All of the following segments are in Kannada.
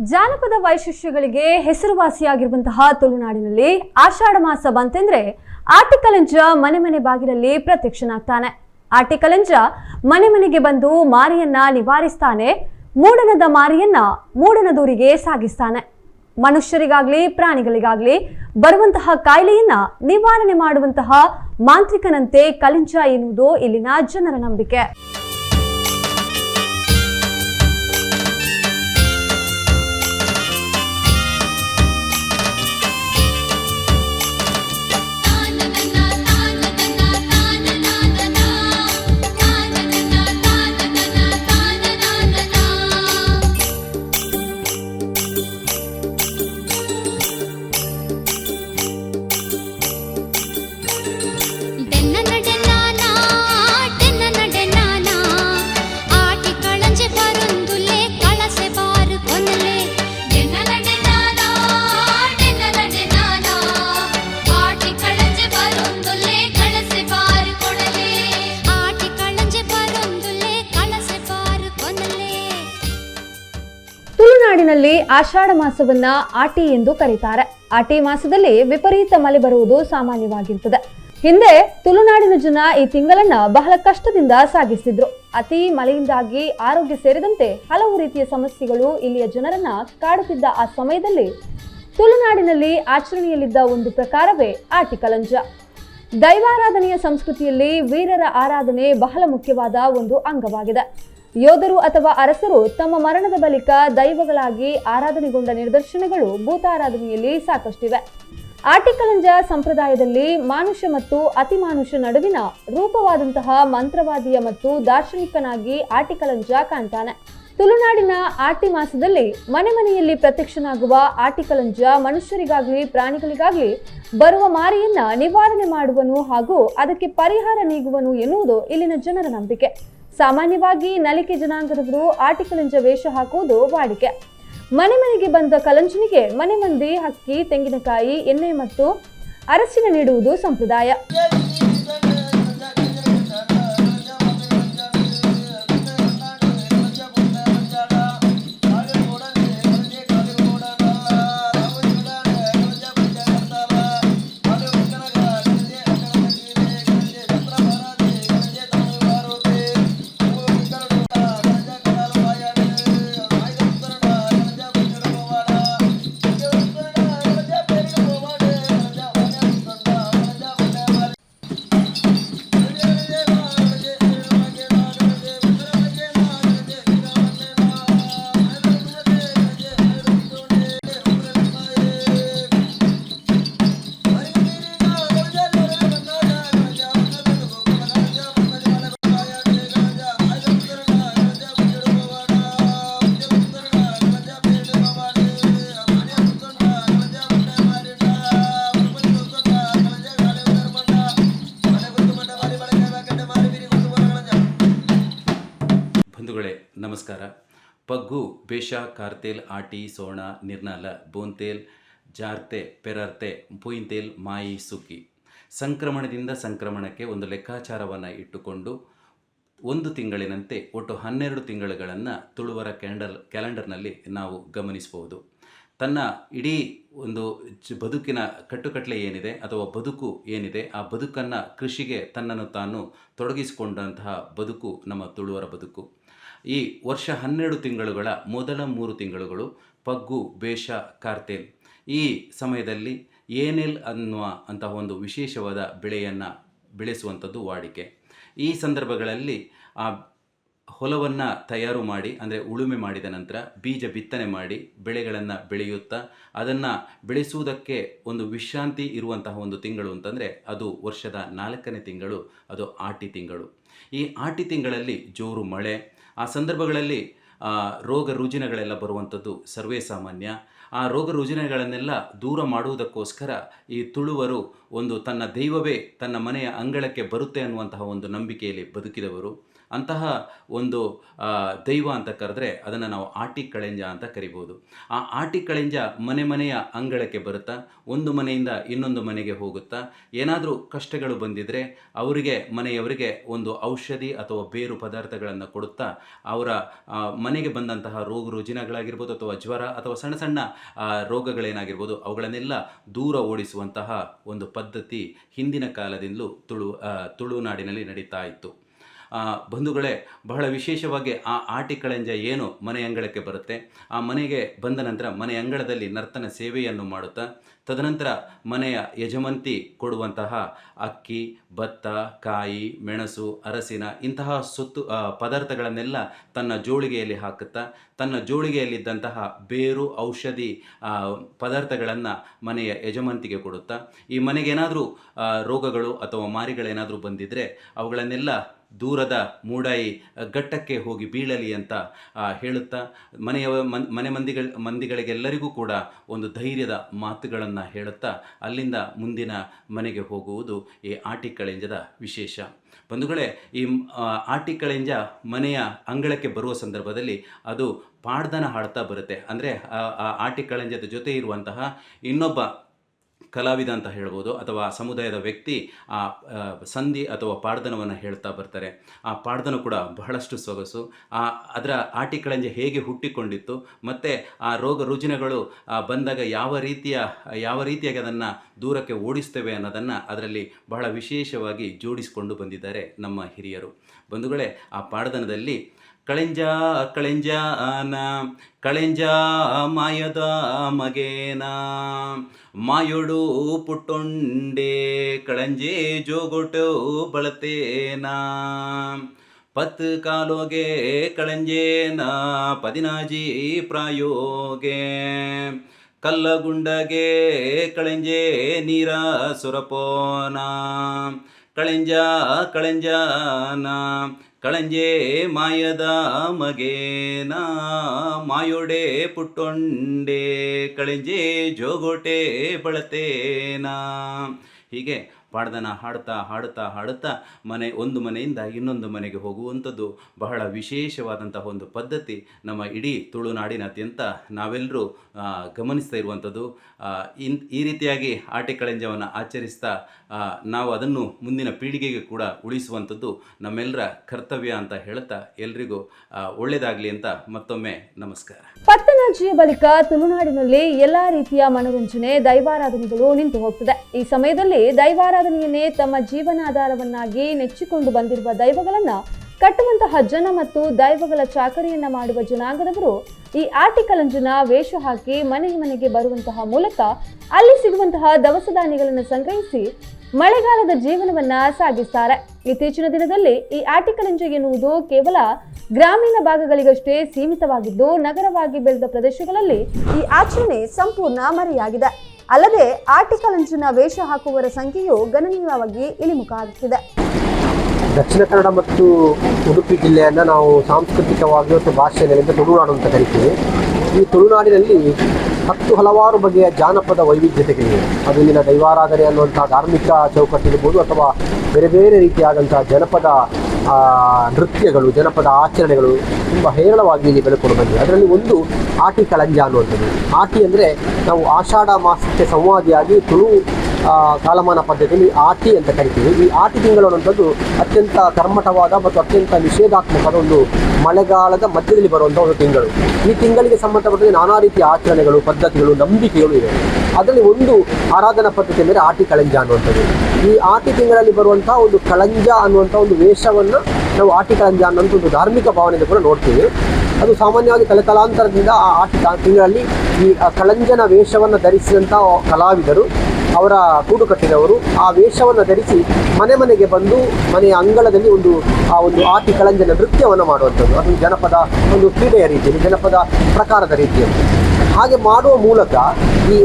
ಜಾನಪದ ವೈಶಿಷ್ಟ್ಯಗಳಿಗೆ ಹೆಸರುವಾಸಿಯಾಗಿರುವಂತಹ ತುಳುನಾಡಿನಲ್ಲಿ ಆಷಾಢ ಮಾಸ ಬಂತೆಂದ್ರೆ ಆಟಿಕಲಂಜ ಮನೆ ಮನೆ ಬಾಗಿಲಲ್ಲಿ ಪ್ರತ್ಯಕ್ಷನಾಗ್ತಾನೆ. ಆಟಿಕಲಂಜ ಮನೆ ಮನೆಗೆ ಬಂದು ಮಾರಿಯನ್ನ ನಿವಾರಿಸ್ತಾನೆ, ಮೂಡನದ ಮಾರಿಯನ್ನ ಮೂಡನದೂರಿಗೆ ಸಾಗಿಸ್ತಾನೆ. ಮನುಷ್ಯರಿಗಾಗ್ಲಿ, ಪ್ರಾಣಿಗಳಿಗಾಗ್ಲಿ ಬರುವಂತಹ ಕಾಯಿಲೆಯನ್ನ ನಿವಾರಣೆ ಮಾಡುವಂತಹ ಮಾಂತ್ರಿಕನಂತೆ ಕಲಿಂಜ ಎನ್ನುವುದು ಇಲ್ಲಿನ ಜನರ ನಂಬಿಕೆ. ಆಷಾಢ ಮಾಸವನ್ನ ಆಟಿ ಎಂದು ಕರೀತಾರೆ. ಆಟಿ ಮಾಸದಲ್ಲಿ ವಿಪರೀತ ಮಳೆ ಬರುವುದು ಸಾಮಾನ್ಯವಾಗಿರ್ತದೆ ಹಿಂದೆ ತುಳುನಾಡಿನ ಜನ ಈ ತಿಂಗಳನ್ನ ಬಹಳ ಕಷ್ಟದಿಂದ ಸಾಗಿಸಿದ್ರು. ಅತಿ ಮಳೆಯಿಂದಾಗಿ ಆರೋಗ್ಯ ಸೇರಿದಂತೆ ಹಲವು ರೀತಿಯ ಸಮಸ್ಯೆಗಳು ಇಲ್ಲಿಯ ಜನರನ್ನ ಕಾಡುತ್ತಿದ್ದ ಆ ಸಮಯದಲ್ಲಿ ತುಳುನಾಡಿನಲ್ಲಿ ಆಚರಣೆಯಲ್ಲಿದ್ದ ಒಂದು ಪ್ರಕಾರವೇ ಆಟಿ ಕಲಂಜ. ದೈವಾರಾಧನೆಯ ಸಂಸ್ಕೃತಿಯಲ್ಲಿ ವೀರರ ಆರಾಧನೆ ಬಹಳ ಮುಖ್ಯವಾದ ಒಂದು ಅಂಗವಾಗಿದೆ. ಯೋಧರು ಅಥವಾ ಅರಸರು ತಮ್ಮ ಮರಣದ ಬಳಿಕ ದೈವಗಳಾಗಿ ಆರಾಧನೆಗೊಂಡ ನಿದರ್ಶನಗಳು ಭೂತಾರಾಧನೆಯಲ್ಲಿ ಸಾಕಷ್ಟಿವೆ. ಆಟಿಕಲಂಜ ಸಂಪ್ರದಾಯದಲ್ಲಿ ಮಾನುಷ ಮತ್ತು ಅತಿಮಾನುಷ ನಡುವಿನ ರೂಪವಾದಂತಹ ಮಂತ್ರವಾದಿಯ ಮತ್ತು ದಾರ್ಶನಿಕನಾಗಿ ಆಟಿಕಲಂಜ ಕಾಣ್ತಾನೆ. ತುಳುನಾಡಿನ ಆಟಿ ಮಾಸದಲ್ಲಿ ಮನೆ ಮನೆಯಲ್ಲಿ ಪ್ರತ್ಯಕ್ಷನಾಗುವ ಆಟಿಕಲಂಜ ಮನುಷ್ಯರಿಗಾಗ್ಲಿ ಪ್ರಾಣಿಗಳಿಗಾಗ್ಲಿ ಬರುವ ಮಾರಿಯನ್ನ ನಿವಾರಣೆ ಮಾಡುವನು ಹಾಗೂ ಅದಕ್ಕೆ ಪರಿಹಾರ ನೀಗುವನು ಎನ್ನುವುದು ಇಲ್ಲಿನ ಜನರ ನಂಬಿಕೆ. ಸಾಮಾನ್ಯವಾಗಿ ನಲಿಕೆ ಜನಾಂಗದವರು ಆಟಿಕಲಂಜ ವೇಷ ಹಾಕುವುದು ವಾಡಿಕೆ. ಮನೆ ಮನೆಗೆ ಬಂದ ಕಲಂಚನಿಗೆ ಮನೆ ಮಂದಿ ಹಕ್ಕಿ, ತೆಂಗಿನಕಾಯಿ, ಎಣ್ಣೆ ಮತ್ತು ಅರಸಿನ ನೀಡುವುದು ಸಂಪ್ರದಾಯ. ನಮಸ್ಕಾರ. ಪಗ್ಗು, ಬೇಷ, ಕಾರ್ತೇಲ್, ಆಟಿ, ಸೋಣ, ನಿರ್ನಾಲ, ಬೋಂತೇಲ್, ಜಾರ್ತೆ, ಪೆರರ್ತೆ ಪುಯಿಂತೇಲ್ ಮಾಯಿ, ಸುಕ್ಕಿ. ಸಂಕ್ರಮಣದಿಂದ ಸಂಕ್ರಮಣಕ್ಕೆ ಒಂದು ಲೆಕ್ಕಾಚಾರವನ್ನು ಇಟ್ಟುಕೊಂಡು ಒಂದು ತಿಂಗಳಿನಂತೆ ಒಟ್ಟು ಹನ್ನೆರಡು ತಿಂಗಳುಗಳನ್ನು ತುಳುವರ ಕ್ಯಾಂಡಲ್, ಕ್ಯಾಲೆಂಡರ್ನಲ್ಲಿ ನಾವು ಗಮನಿಸಬಹುದು ತನ್ನ ಇಡೀ ಒಂದು ಬದುಕಿನ ಕಟ್ಟುಕಟ್ಟಲೆ ಏನಿದೆ ಅಥವಾ ಬದುಕು ಏನಿದೆ ಆ ಬದುಕನ್ನು ಕೃಷಿಗೆ ತನ್ನನ್ನು ತಾನು ತೊಡಗಿಸಿಕೊಂಡಂತಹ ಬದುಕು ನಮ್ಮ ತುಳುವರ ಬದುಕು. ಈ ವರ್ಷ ಹನ್ನೆರಡು ತಿಂಗಳುಗಳ ಮೊದಲ ಮೂರು ತಿಂಗಳುಗಳು ಪಗ್ಗು, ಬೇಷ, ಕಾರ್ತೇಲ್. ಈ ಸಮಯದಲ್ಲಿ ಏನೆಲ್ ಅನ್ನುವ ಅಂತಹ ಒಂದು ವಿಶೇಷವಾದ ಬೆಳೆಯನ್ನು ಬೆಳೆಸುವಂಥದ್ದು ವಾಡಿಕೆ. ಈ ಸಂದರ್ಭಗಳಲ್ಲಿ ಆ ಹೊಲವನ್ನು ತಯಾರು ಮಾಡಿ, ಅಂದರೆ ಉಳುಮೆ ಮಾಡಿದ ನಂತರ ಬೀಜ ಬಿತ್ತನೆ ಮಾಡಿ ಬೆಳೆಗಳನ್ನು ಬೆಳೆಯುತ್ತಾ, ಅದನ್ನು ಬೆಳೆಸುವುದಕ್ಕೆ ಒಂದು ವಿಶ್ರಾಂತಿ ಇರುವಂತಹ ಒಂದು ತಿಂಗಳು ಅಂತಂದರೆ ಅದು ವರ್ಷದ ನಾಲ್ಕನೇ ತಿಂಗಳು, ಅದು ಆಟಿ ತಿಂಗಳು. ಈ ಆಟಿ ತಿಂಗಳಲ್ಲಿ ಜೋರು ಮಳೆ, ಆ ಸಂದರ್ಭಗಳಲ್ಲಿ ರೋಗ ರುಜಿನಗಳೆಲ್ಲ ಬರುವಂಥದ್ದು ಸರ್ವೇ ಸಾಮಾನ್ಯ. ಆ ರೋಗ ರುಜಿನಗಳನ್ನೆಲ್ಲ ದೂರ ಮಾಡುವುದಕ್ಕೋಸ್ಕರ ಈ ತುಳುವರು ಒಂದು ತನ್ನ ದೈವವೇ ತನ್ನ ಮನೆಯ ಅಂಗಳಕ್ಕೆ ಬರುತ್ತೆ ಅನ್ನುವಂತಹ ಒಂದು ನಂಬಿಕೆಯಲ್ಲಿ ಬದುಕಿದವರು. ಅಂತಹ ಒಂದು ದೈವ ಅಂತ ಕರೆದ್ರೆ ಅದನ್ನು ನಾವು ಆಟಿ ಕಳೆಂಜ ಅಂತ ಕರಿಬೋದು. ಆ ಆಟಿ ಕಳೆಂಜ ಮನೆ ಮನೆಯ ಅಂಗಳಕ್ಕೆ ಬರುತ್ತಾ, ಒಂದು ಮನೆಯಿಂದ ಇನ್ನೊಂದು ಮನೆಗೆ ಹೋಗುತ್ತಾ, ಏನಾದರೂ ಕಷ್ಟಗಳು ಬಂದಿದ್ದರೆ ಅವರಿಗೆ, ಮನೆಯವರಿಗೆ ಒಂದು ಔಷಧಿ ಅಥವಾ ಬೇರು ಪದಾರ್ಥಗಳನ್ನು ಕೊಡುತ್ತಾ, ಅವರ ಮನೆಗೆ ಬಂದಂತಹ ರೋಗ ರುಜಿನಗಳಾಗಿರ್ಬೋದು ಅಥವಾ ಜ್ವರ ಅಥವಾ ಸಣ್ಣ ಸಣ್ಣ ರೋಗಗಳೇನಾಗಿರ್ಬೋದು, ಅವುಗಳನ್ನೆಲ್ಲ ದೂರ ಓಡಿಸುವಂತಹ ಒಂದು ಪದ್ಧತಿ ಹಿಂದಿನ ಕಾಲದಿಂದಲೂ ತುಳು ತುಳುನಾಡಿನಲ್ಲಿ ನಡೀತಾ ಇತ್ತು. ಬಂಧುಗಳೇ, ಬಹಳ ವಿಶೇಷವಾಗಿ ಆ ಆಟಿಕಳಂಜ ಏನು ಮನೆ ಅಂಗಳಕ್ಕೆ ಬರುತ್ತೆ? ಆ ಮನೆಗೆ ಬಂದ ನಂತರ ಮನೆ ಅಂಗಳದಲ್ಲಿ ನರ್ತನ ಸೇವೆಯನ್ನು ಮಾಡುತ್ತಾ, ತದನಂತರ ಮನೆಯ ಯಜಮಂತಿ ಕೊಡುವಂತಹ ಅಕ್ಕಿ, ಭತ್ತ, ಕಾಯಿ, ಮೆಣಸು, ಅರಸಿನ ಇಂತಹ ಸುತ್ತು ಪದಾರ್ಥಗಳನ್ನೆಲ್ಲ ತನ್ನ ಜೋಳಿಗೆಯಲ್ಲಿ ಹಾಕುತ್ತಾ, ತನ್ನ ಜೋಳಿಗೆಯಲ್ಲಿದ್ದಂತಹ ಬೇರು, ಔಷಧಿ ಪದಾರ್ಥಗಳನ್ನು ಮನೆಯ ಯಜಮಂತಿಗೆ ಕೊಡುತ್ತಾ, ಈ ಮನೆಗೇನಾದರೂ ರೋಗಗಳು ಅಥವಾ ಮಾರಿಗಳೇನಾದರೂ ಬಂದಿದ್ದರೆ ಅವುಗಳನ್ನೆಲ್ಲ ದೂರದ ಮೂಡಾಯಿ ಘಟ್ಟಕ್ಕೆ ಹೋಗಿ ಬೀಳಲಿ ಅಂತ ಹೇಳುತ್ತಾ ಮನೆಯ ಮನ್ ಮಂದಿಗಳ, ಮಂದಿಗಳಿಗೆಲ್ಲರಿಗೂ ಕೂಡ ಒಂದು ಧೈರ್ಯದ ಮಾತುಗಳನ್ನು ಹೇಳುತ್ತಾ, ಅಲ್ಲಿಂದ ಮುಂದಿನ ಮನೆಗೆ ಹೋಗುವುದು ಈ ಆಟಿಕಳೆಂಜದ ವಿಶೇಷ. ಬಂಧುಗಳೇ, ಈ ಆಟಿಕಳೆಂಜ ಆಟಿ ಕಳೆಂಜ ಮನೆಯ ಅಂಗಳಕ್ಕೆ ಬರುವ ಸಂದರ್ಭದಲ್ಲಿ ಅದು ಪಾಡ್ದನ ಹಾಡ್ತಾ ಬರುತ್ತೆ. ಅಂದರೆ ಆ ಆಟಿಕಳೆಂಜದ ಜೊತೆ ಇರುವಂತಹ ಇನ್ನೊಬ್ಬ ಕಲಾವಿದ ಅಂತ ಹೇಳ್ಬೋದು ಅಥವಾ ಸಮುದಾಯದ ವ್ಯಕ್ತಿ ಆ ಆ, ಸಂಧಿ ಅಥವಾ ಪಾಡ್ದನವನ್ನು ಹೇಳ್ತಾ ಬರ್ತಾರೆ. ಆ ಪಾಡ್ದನ ಕೂಡ ಬಹಳಷ್ಟು ಸೊಗಸು. ಆ ಅದರ ಆಟಿಕಳಂಜೆ ಹೇಗೆ ಹುಟ್ಟಿಕೊಂಡಿತ್ತು ಮತ್ತು ಆ ರೋಗ ರುಜಿನಗಳು ಬಂದಾಗ ಯಾವ ರೀತಿಯ ಯಾವ ರೀತಿಯಾಗಿ ಅದನ್ನು ದೂರಕ್ಕೆ ಓಡಿಸ್ತೇವೆ ಅನ್ನೋದನ್ನು ಅದರಲ್ಲಿ ಬಹಳ ವಿಶೇಷವಾಗಿ ಜೋಡಿಸಿಕೊಂಡು ಬಂದಿದ್ದಾರೆ ನಮ್ಮ ಹಿರಿಯರು. ಬಂಧುಗಳೇ ಆ ಪಾಡ್ದನದಲ್ಲಿ ಕಳೆಂಜ ಕಳೆಂಜ ಆನ ಕಳೆಂಜ ಮಾಯದ ಮಗೇನ ಮಾಯೊಡು ಪುಟ್ಟೊಂಡೆ ಕಳಂಜೆ ಜೋಗೊಟ್ಟು ಬಳತೇನ ಪತ್ ಕಾಲೋಗೆ ಕಳಂಜೇನ ಪದಿನಾಜಿ ಪ್ರಾಯೋಗೆ ಕಲ್ಲಗುಂಡಗೆ ಕಳೆಂಜೆ ನೀರ ಸುರಪೋನ ಕಳೆಂಜ ಕಳೆಂಜನ ಕಳಂಜೆ ಮಾಯದ ಮಗೇನ ಮಾಯೊಡೆ ಪುಟ್ಟೊಂಡೆ ಕಳಂಜೆ ಜೋಗೋಟೆ ಬಳತೇನ. ಹೀಗೆ ಪಾಡ್ದನ ಹಾಡ್ತಾ ಹಾಡುತ್ತಾ ಹಾಡುತ್ತಾ ಮನೆ ಒಂದು ಮನೆಯಿಂದ ಇನ್ನೊಂದು ಮನೆಗೆ ಹೋಗುವಂಥದ್ದು ಬಹಳ ವಿಶೇಷವಾದಂತಹ ಒಂದು ಪದ್ಧತಿ ನಮ್ಮ ಇಡೀ ತುಳುನಾಡಿನಾದ್ಯಂತ ನಾವೆಲ್ಲರೂ ಗಮನಿಸ್ತಾ ಇರುವಂಥದ್ದು. ಇನ್, ಈ ರೀತಿಯಾಗಿ ಆಟೆ ಕಳೆಂಜವನ್ನು ಆಚರಿಸ್ತಾ ನಾವು ಅದನ್ನು ಮುಂದಿನ ಪೀಳಿಗೆಗೆ ಕೂಡ ಉಳಿಸುವಂಥದ್ದು ನಮ್ಮೆಲ್ಲರ ಕರ್ತವ್ಯ ಅಂತ ಹೇಳ್ತಾ ಎಲ್ರಿಗೂ ಒಳ್ಳೇದಾಗ್ಲಿ ಒಳ್ಳೆಯದಾಗಲಿ ಅಂತ ಮತ್ತೊಮ್ಮೆ ನಮಸ್ಕಾರ. ಪತ್ತನಾಜಿಯ ಬಳಿಕ ತುಳುನಾಡಿನಲ್ಲಿ ಎಲ್ಲಾ ರೀತಿಯ ಮನೋರಂಜನೆ, ದೈವಾರಾಧನೆಗಳು ನಿಂತು ಹೋಗ್ತದೆ. ಈ ಸಮಯದಲ್ಲಿ ದೈವಾರಾಧನೆಯನ್ನೇ ತಮ್ಮ ಜೀವನಾಧಾರವನ್ನಾಗಿ ನೆಚ್ಚಿಕೊಂಡು ಬಂದಿರುವ ದೈವಗಳನ್ನ ಕಟ್ಟುವಂತಹ ಜನ ಮತ್ತು ದೈವಗಳ ಚಾಕರಿಯನ್ನ ಮಾಡುವ ಜನಾಂಗದವರು ಈ ಆಟಿಕಲಂಜನ ವೇಷ ಹಾಕಿ ಮನೆ ಮನೆಗೆ ಬರುವಂತಹ ಮೂಲಕ ಅಲ್ಲಿ ಸಿಗುವಂತಹ ದವಸ ಧಾನ್ಯಗಳನ್ನು ಸಂಗ್ರಹಿಸಿ ಮಳೆಗಾಲದ ಜೀವನವನ್ನ ಸಾಗಿಸ್ತಾರೆ. ಇತ್ತೀಚಿನ ದಿನದಲ್ಲಿ ಈ ಆಟಿಕಲಂಜ ಎನ್ನುವುದು ಕೇವಲ ಗ್ರಾಮೀಣ ಭಾಗಗಳಿಗಷ್ಟೇ ಸೀಮಿತವಾಗಿದ್ದು, ನಗರವಾಗಿ ಬೆಳೆದ ಪ್ರದೇಶಗಳಲ್ಲಿ ಈ ಆಚರಣೆ ಸಂಪೂರ್ಣ ಮರೆಯಾಗಿದೆ. ಅಲ್ಲದೆ ಆಟಿಕಲಂಜನ ವೇಷ ಹಾಕುವವರ ಸಂಖ್ಯೆಯು ಗಣನೀಯವಾಗಿ ಇಳಿಮುಖ ಆಗುತ್ತಿದೆ ದಕ್ಷಿಣ ಕನ್ನಡ ಮತ್ತು ಉಡುಪಿ ಜಿಲ್ಲೆಯನ್ನು ನಾವು ಸಾಂಸ್ಕೃತಿಕವಾಗಿ ಮತ್ತು ಭಾಷೆಯಲ್ಲಿ ತುಳುನಾಡು ಅಂತ ಕರಿತೀವಿ. ಈ ತುಳುನಾಡಿನಲ್ಲಿ ಹತ್ತು ಹಲವಾರು ಬಗೆಯ ಜಾನಪದ ವೈವಿಧ್ಯತೆಗಳಿವೆ. ಅದು ಇಲ್ಲಿನ ದೈವಾರಾಧನೆ ಅನ್ನುವಂಥ ಧಾರ್ಮಿಕ ಚೌಕಟ್ಟಿರ್ಬೋದು ಅಥವಾ ಬೇರೆ ಬೇರೆ ರೀತಿಯಾದಂಥ ಜನಪದ ನೃತ್ಯಗಳು, ಜನಪದ ಆಚರಣೆಗಳು ತುಂಬ ಹೇರಳವಾಗಿ ಇಲ್ಲಿ ಬೆಳ್ಕೊಂಡು ಬಂದಿದೆ ಅದರಲ್ಲಿ ಒಂದು ಆಟಿ ಕಳಂಜ ಅನ್ನುವಂಥದ್ದು. ಆಟಿ ಅಂದರೆ ನಾವು ಆಷಾಢ ಮಾಸಕ್ಕೆ ಸಂವಾದಿಯಾಗಿ ತುಳು ಕಾಲಮಾನ ಪದ್ಧತಿಯಲ್ಲಿ ಆಟಿ ಅಂತ ಕರಿತೀವಿ. ಈ ಆಟಿ ತಿಂಗಳು ಅನ್ನುವಂಥದ್ದು ಅತ್ಯಂತ ಕರ್ಮಠವಾದ ಮತ್ತು ಅತ್ಯಂತ ನಿಷೇಧಾತ್ಮಕದ ಒಂದು ಮಳೆಗಾಲದ ಮಧ್ಯದಲ್ಲಿ ಬರುವಂಥ ಒಂದು ತಿಂಗಳು. ಈ ತಿಂಗಳಿಗೆ ಸಂಬಂಧಪಟ್ಟಂತೆ ನಾನಾ ರೀತಿಯ ಆಚರಣೆಗಳು, ಪದ್ಧತಿಗಳು, ನಂಬಿಕೆಗಳು ಇವೆ. ಅದರಲ್ಲಿ ಒಂದು ಆರಾಧನಾ ಪದ್ಧತಿ ಅಂದರೆ ಆಟಿ ಕಳಂಜ ಅನ್ನುವಂಥದ್ದು. ಈ ಆಟಿ ತಿಂಗಳಲ್ಲಿ ಬರುವಂತಹ ಒಂದು ಕಳಂಜ ಅನ್ನುವಂಥ ಒಂದು ವೇಷವನ್ನು ನಾವು ಆಟಿ ಕಳಂಜ ಅನ್ನೋಂಥ ಒಂದು ಧಾರ್ಮಿಕ ಭಾವನೆಯಿಂದ ಕೂಡ ನೋಡ್ತೀವಿ. ಅದು ಸಾಮಾನ್ಯವಾಗಿ ತಲೆತಲಾಂತರದಿಂದ ಆ ಆಟಿ ತಿಂಗಳಲ್ಲಿ ಈ ಕಳಂಜನ ವೇಷವನ್ನು ಧರಿಸಿದಂಥ ಕಲಾವಿದರು, ಅವರ ಕೂಡು ಕಟ್ಟಿದವರು, ಆ ವೇಷವನ್ನು ಧರಿಸಿ ಮನೆ ಮನೆಗೆ ಬಂದು ಮನೆಯ ಅಂಗಳದಲ್ಲಿ ಒಂದು, ಆ ಒಂದು ಆಟಿ ಕಳಂಜನ ನೃತ್ಯವನ್ನು ಮಾಡುವಂಥದ್ದು. ಅದು ಜನಪದ ಒಂದು ಕ್ರೀಡೆಯ ರೀತಿಯಲ್ಲಿ, ಜನಪದ ಪ್ರಕಾರದ ರೀತಿಯಲ್ಲಿ. ಹಾಗೆ ಮಾಡುವ ಮೂಲಕ ಈ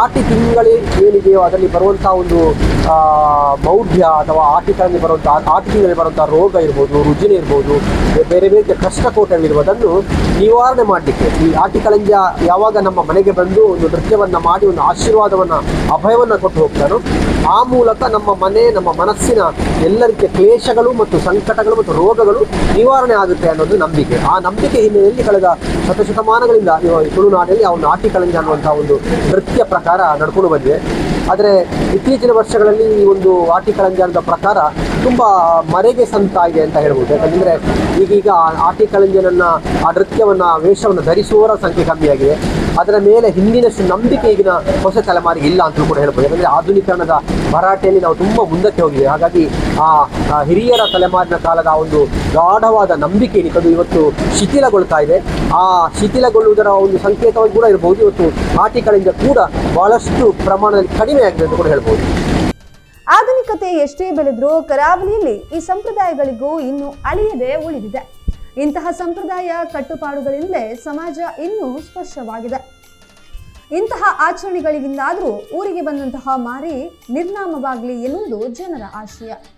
ಆಟಿ ತಿಂಗಳೇ ಏನಿದೆಯೋ ಅದರಲ್ಲಿ ಬರುವಂತಹ ಒಂದು ಮೌಢ್ಯ ಅಥವಾ ಆಟಿಗಳಲ್ಲಿ ಬರುವಂತಹ ಆಟಿ ತಿಂಗಳಲ್ಲಿ ಬರುವಂತಹ ರೋಗ ಇರ್ಬೋದು, ರುಜಿನ ಇರ್ಬೋದು, ಬೇರೆ ಬೇರೆ ಕೋಟಲ್ಲಿರುವುದನ್ನು ನಿವಾರಣೆ ಮಾಡಲಿಕ್ಕೆ. ಈ ಆಟಿ ಕಳಂಜ ಯಾವಾಗ ನಮ್ಮ ಮನೆಗೆ ಬಂದು ಒಂದು ನೃತ್ಯವನ್ನು ಮಾಡಿ, ಒಂದು ಆಶೀರ್ವಾದವನ್ನು, ಅಭಯವನ್ನು ಕೊಟ್ಟು ಹೋಗ್ತಾರೋ ಆ ಮೂಲಕ ನಮ್ಮ ಮನೆ, ನಮ್ಮ ಮನಸ್ಸಿನ ಎಲ್ಲ ರೀತಿಯ ಕ್ಲೇಶಗಳು ಮತ್ತು ಸಂಕಟಗಳು ಮತ್ತು ರೋಗಗಳು ನಿವಾರಣೆ ಆಗುತ್ತೆ ಅನ್ನೋದು ನಂಬಿಕೆ. ಆ ನಂಬಿಕೆ ಹಿನ್ನೆಲೆಯಲ್ಲಿ ಕಳೆದ ಶತಶತಮಾನಗಳಿಂದ ತುಳುನಾಡಲ್ಲಿ ಒಂದು ಆಟಿ ಕಳಂಜ ಅನ್ನುವಂಥ ಒಂದು ನೃತ್ಯ ಪ್ರಕಾರ ನಡ್ಕೊಂಡು ಬಂದಿದೆ. ಆದರೆ ಇತ್ತೀಚಿನ ವರ್ಷಗಳಲ್ಲಿ ಈ ಒಂದು ಆಟಿ ಕಳಂಜ ಅನ್ನೋ ಪ್ರಕಾರ ತುಂಬ ಮರೆಗೆ ಸಂತಾಗಿದೆ ಅಂತ ಹೇಳ್ಬೋದು. ಯಾಕಂದರೆ ಈಗೀಗ ಆ ಆಟಿ ಕಳಂಜನನ್ನ ಆ ನೃತ್ಯವನ್ನ ವೇಷವನ್ನು ಧರಿಸುವವರ ಸಂಖ್ಯೆ ಕಮ್ಮಿಯಾಗಿದೆ ಅದರ ಮೇಲೆ ಹಿಂದಿನಷ್ಟು ನಂಬಿಕೆ ಈಗಿನ ಹೊಸ ತಲೆಮಾರಿಗೆ ಇಲ್ಲ ಅಂತಲೂ ಕೂಡ ಹೇಳ್ಬೋದು. ಯಾಕಂದರೆ ಆಧುನೀಕರಣದ ಭರಾಟೆಯಲ್ಲಿ ನಾವು ತುಂಬ ಮುಂದಕ್ಕೆ ಹೋಗಿದೆ ಹಾಗಾಗಿ ಆ ಹಿರಿಯರ ತಲೆಮಾರಿನ ಕಾಲದ ಒಂದು ಗಾಢವಾದ ನಂಬಿಕೆ ಅದು ಇವತ್ತು ಶಿಥಿಲಗೊಳ್ತಾ ಇದೆ. ಆ ಶಿಥಿಲಗೊಳ್ಳುವುದರ ಒಂದು ಸಂಕೇತವಾಗಿ ಕೂಡ ಇರಬಹುದು ಇವತ್ತು ಆಟಿಕಳಿಂದ ಕೂಡ ಬಹಳಷ್ಟು ಪ್ರಮಾಣದಲ್ಲಿ ಕಡಿಮೆ ಆಗಿದೆ ಅಂತ ಕೂಡ ಹೇಳ್ಬೋದು. ಆಧುನಿಕತೆ ಎಷ್ಟೇ ಬೆಳೆದರೂ ಕರಾವಳಿಯಲ್ಲಿ ಈ ಸಂಪ್ರದಾಯಗಳಿಗೂ ಇನ್ನೂ ಅಳಿಯದೆ ಉಳಿದಿದೆ. ಇಂತಹ ಸಂಪ್ರದಾಯ ಕಟ್ಟುಪಾಡುಗಳಿಂದಲೇ ಸಮಾಜ ಇನ್ನೂ ಸ್ಪಷ್ಟವಾಗಿದೆ ಇಂತಹ ಆಚರಣೆಗಳಿಗಿಂದಾದರೂ ಊರಿಗೆ ಬಂದಂತಹ ಮಾರಿ ನಿರ್ನಾಮವಾಗಲಿ ಎನ್ನುವುದು ಜನರ ಆಶಯ.